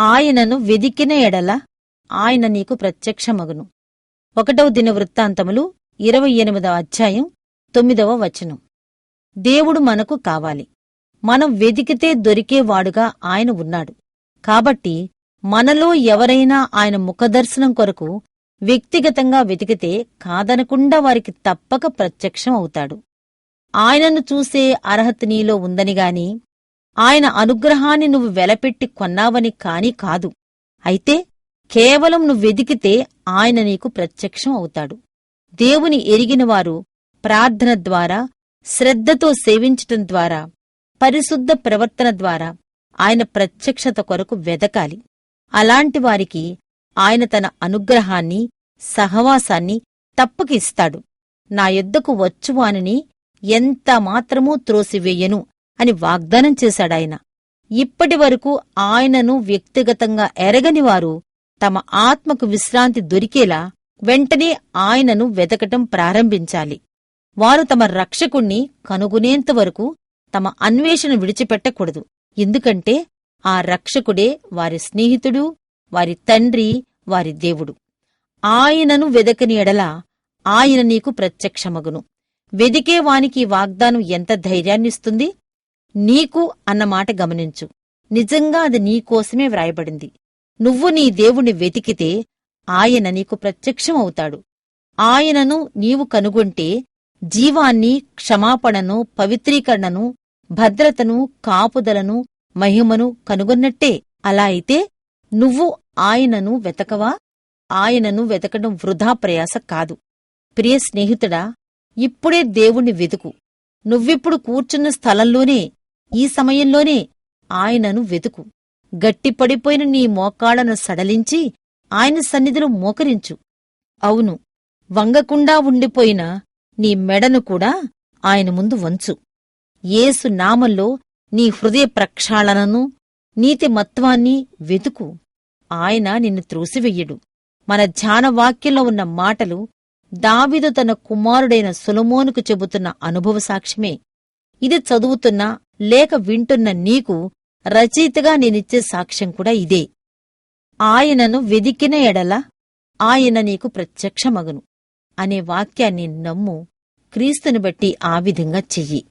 ఆయనను వెదికిన ఎడల ఆయన నీకు ప్రత్యక్షమగును. ఒకటవ దిన వృత్తాంతములు ఇరవై ఎనిమిదవ అధ్యాయం తొమ్మిదవ వచనం. దేవుడు మనకు కావాలి. మనం వెదికితే దొరికేవాడుగా ఆయన ఉన్నాడు. కాబట్టి మనలో ఎవరైనా ఆయన ముఖదర్శనం కొరకు వ్యక్తిగతంగా వెతికితే కాదనకుండా వారికి తప్పక ప్రత్యక్షం అవుతాడు. ఆయనను చూసే అర్హత నీలో ఉందని గాని ఆయన అనుగ్రహాన్ని నువ్వు వెలపెట్టి కొన్నావని కాని కాదు. అయితే కేవలం నువ్వు వెదికితే ఆయన నీకు ప్రత్యక్షం అవుతాడు. దేవుని ఎరిగినవారు ప్రార్థన ద్వారా శ్రద్ధతో సేవించటం ద్వారా పరిశుద్ధ ప్రవర్తన ద్వారా ఆయన ప్రత్యక్షత కొరకు వెదకాలి. అలాంటి వారికి ఆయన తన అనుగ్రహాన్ని సహవాసాన్ని తప్పకిస్తాడు. నా యొద్దకు వచ్చువానిని ఎంత మాత్రమూ త్రోసివేయను. అని వాగ్దానం చేశాడాయన ఇప్పటి వరకు ఆయనను వ్యక్తిగతంగా ఎరగనివారు తమ ఆత్మకు విశ్రాంతి దొరికేలా వెంటనే ఆయనను వెతకటం ప్రారంభించాలి. వారు తమ రక్షకుణ్ణి కనుగొనేంత వరకు తమ అన్వేషణ విడిచిపెట్టకూడదు. ఎందుకంటే ఆ రక్షకుడే వారి స్నేహితుడు వారి తండ్రి వారి దేవుడు. ఆయనను వెదకని ఎడల ఆయన నీకు ప్రత్యక్షమగును. వెదికే వానికి వాగ్దానం ఎంత ధైర్యాన్నిస్తుంది? నీకు అన్నమాట గమనించు. నిజంగా అది నీకోసమే వ్రాయబడింది. నువ్వు నీ దేవుణ్ణి వెతికితే ఆయన నీకు ప్రత్యక్షమవుతాడు. ఆయనను నీవు కనుగొంటే జీవాన్ని క్షమాపణను పవిత్రీకరణను భద్రతను కాపుదలను మహిమను కనుగొన్నట్టే. అలా అయితే నువ్వు ఆయనను వెతకవా? ఆయనను వెతకడం వృధా ప్రయాస కాదు. ప్రియ స్నేహితుడా ఇప్పుడే దేవుణ్ణి వెతుకు. నువ్విప్పుడు కూర్చున్న స్థలంలోనే ఈ సమయంలోనే ఆయనను వెతుకు. గట్టిపడిపోయిన నీ మోకాళ్ళను సడలించి ఆయన సన్నిధిలో మోకరించు. అవును వంగకుండా ఉండిపోయిన నీ మెడను కూడా ఆయన ముందు వంచు. ఏసు నామంలో నీ హృదయ ప్రక్షాళనను నీతి మత్వాన్ని వెతుకు. ఆయన నిన్ను త్రోసివెయ్యడు మన ధ్యానవాక్యంలో ఉన్న మాటలు దావిదు తన కుమారుడైన సులమోనుకు చెబుతున్న అనుభవ సాక్ష్యమే ఇది చదువుతున్నా లేక వింటున్న నీకు రచయితగా నేనిచ్చే సాక్ష్యం కూడా ఇదే. ఆయనను వెదికిన ఎడల ఆయన నీకు ప్రత్యక్షమగును. అనే వాక్యాన్ని నమ్ము క్రీస్తుని బట్టి ఆ విధంగా చెయ్యి.